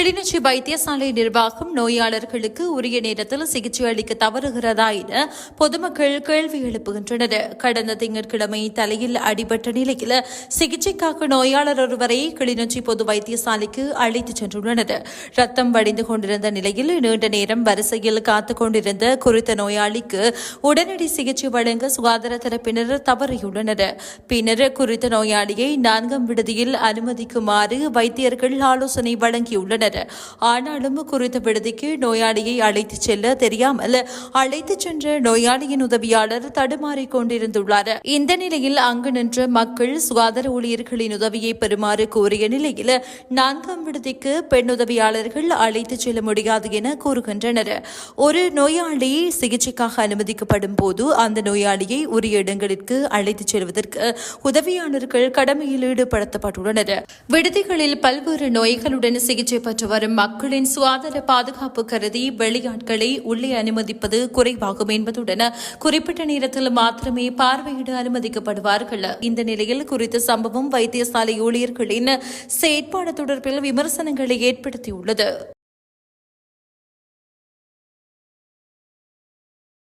கிளிநொச்சி வைத்தியசாலை நிர்வாகம் நோயாளர்களுக்கு உரிய நேரத்தில் சிகிச்சை அளிக்க தவறுகிறதா என பொதுமக்கள் கேள்வி எழுப்புகின்றனர். கடந்த திங்கட்கிழமை தலையில் அடிபட்ட நிலையில் சிகிச்சைக்காக நோயாளர் ஒருவரை கிளிநொச்சி பொது வைத்தியசாலைக்கு அழைத்துச் சென்றுள்ளனர். ரத்தம் வடிந்து கொண்டிருந்த நிலையில் நீண்ட நேரம் வரிசையில் காத்துக் கொண்டிருந்த குறித்த நோயாளிக்கு உடனடி சிகிச்சை வழங்க சுகாதார தரப்பினர் தவறியுள்ளனர். பின்னர் குறித்த நோயாளியை நான்காம் விடுதியில் அனுமதிக்குமாறு வைத்தியர்கள் ஆலோசனை வழங்கியுள்ளனர். ஆனாலும் குறித்த விடுதிக்கு நோயாளியை அழைத்து செல்ல தெரியாமல் அழைத்து சென்ற நோயாளியின் உதவியாளர் தடுமாறிக் கொண்டிருந்துள்ளார். இந்த நிலையில் அங்கு நின்ற மக்கள் சுகாதார ஊழியர்களின் உதவியை பெறுமாறு கோரிய நிலையில் நான்காம் விடுதிக்கு பெண் உதவியாளர்கள் அழைத்து செல்ல முடியாது என கூறுகின்றனர். ஒரு நோயாளி சிகிச்சைக்காக அனுமதிக்கப்படும் போது அந்த நோயாளியை உரிய இடங்களுக்கு அழைத்துச் செல்வதற்கு உதவியாளர்கள் கடமையில் ஈடுபடுத்தப்பட்டுள்ளனர். விடுதிகளில் பல்வேறு நோய்களுடன் சிகிச்சை பெற்று வரும் மக்களின் சுகாதார பாதுகாப்பு கருதி வெளியாட்களை உள்ளே அனுமதிப்பது குறைவாகும் என்பதுடன் குறிப்பிட்ட நேரத்தில் மாத்திரமே பார்வையிட அனுமதிக்கப்படுவார்கள். இந்த நிலையில் குறித்த சம்பவம் வைத்தியசாலை ஊழியர்களின் செயற்பாடு தொடர்பில் விமர்சனங்களை ஏற்படுத்தியுள்ளது.